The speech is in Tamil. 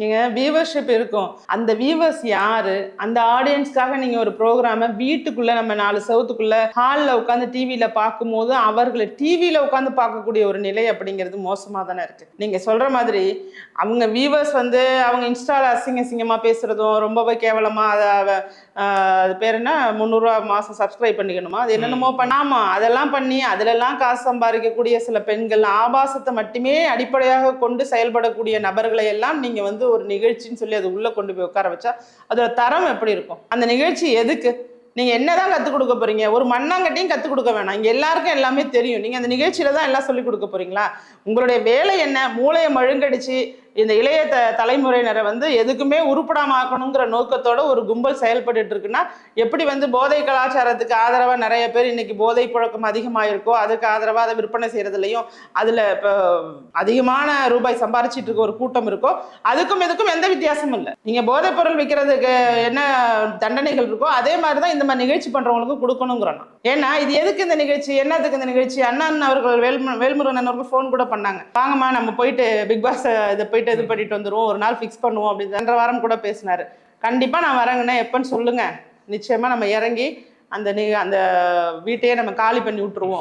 நீங்க வியூவர்ஷிப் இருக்கும். அந்த வியூவர்ஸ் யாரு? அந்த ஆடியன்ஸ்க்காக நீங்க ஒரு ப்ரோக்ராம வீட்டுக்குள்ள நம்ம நாலு செவத்துக்குள்ள ஹால்ல உட்காந்து டிவியில பார்க்கும்போது அவர்களை டிவியில உட்காந்து பார்க்கக்கூடிய ஒரு நிலை அப்படிங்கிறது மோசமா தானே இருக்கு. நீங்க சொல்ற மாதிரி அவங்க வியூவர்ஸ் வந்து அவங்க இன்ஸ்டால அசிங்க அசிங்கமா பேசுறதும் ரொம்பவே கேவலமா அதை பேர் என்ன? முந்நூறுரூவா மாசம் சப்ஸ்கிரைப் பண்ணிக்கணுமா? அது என்னென்னமோ பண்ணாமா அதெல்லாம் பண்ணி அதிலெல்லாம் காசு சம்பாதிக்கக்கூடிய சில பெண்கள் ஆபாசத்தை மட்டுமே அடிப்படையாக கொண்டு செயல்படக்கூடிய நபர்களை எல்லாம் நீங்க வந்து ஒரு நிகழ்ச்சின்னு சொல்லி அது உள்ள கொண்டு போய் உட்கார வச்சா அதோட தரம் எப்படி இருக்கும்? அந்த நிகழ்ச்சி எதுக்கு? நீங்க என்னதான் கற்றுக் கொடுக்க போறீங்க? ஒரு மண்ணாங்கட்டியும் கற்றுக் கொடுக்க வேணாம். இங்க எல்லாருக்கும் எல்லாமே தெரியும். நீங்க அந்த நிகழ்ச்சியில தான் எல்லாம் சொல்லி கொடுக்க போறீங்களா? உங்களுடைய வேலை என்ன? மூளையை மழுங்கடிச்சு இந்த இளைய த தலைமுறையினரை வந்து எதுக்குமே உருப்படாம ஆக்கணுங்கிற நோக்கத்தோட ஒரு கும்பல் செயல்பட்டு இருக்குன்னா எப்படி வந்து போதை கலாச்சாரத்துக்கு ஆதரவாக நிறைய பேர் இன்னைக்கு போதை புழக்கம் அதிகமாக இருக்கோ அதுக்கு ஆதரவாக அதை விற்பனை செய்யறதுலையும் அதுல இப்போ அதிகமான ரூபாய் சம்பாரிச்சிட்டு இருக்க ஒரு கூட்டம் இருக்கோ அதுக்கும் இதுக்கும் எந்த வித்தியாசமும் இல்லை. நீங்க போதைப் பொருள் விற்கிறதுக்கு என்ன தண்டனைகள் இருக்கோ அதே மாதிரி தான் இந்த மாதிரி நிகழ்ச்சி பண்றவங்களுக்கு கொடுக்கணுங்கிறோம் ஏன்னா இது எதுக்கு இந்த நிகழ்ச்சி என்னத்துக்கு இந்த நிகழ்ச்சி? அண்ணன் அவர்கள் வேல்மு வேல்முருகன் அவர்கள் ஃபோன் கூட பண்ணாங்க. வாங்கம்மா நம்ம போயிட்டு பிக் பாஸ் இதை போயிட்டு இது பண்ணிட்டு வந்துருவோம் ஒரு நாள் ஃபிக்ஸ் பண்ணுவோம் அப்படின்னு சென்ற வாரம் கூட பேசினார். கண்டிப்பாக நான் வரேங்கண்ணே எப்போன்னு சொல்லுங்கள் நிச்சயமாக நம்ம இறங்கி அந்த நீ அந்த வீட்டையே நம்ம காலி பண்ணி விட்டுருவோம்.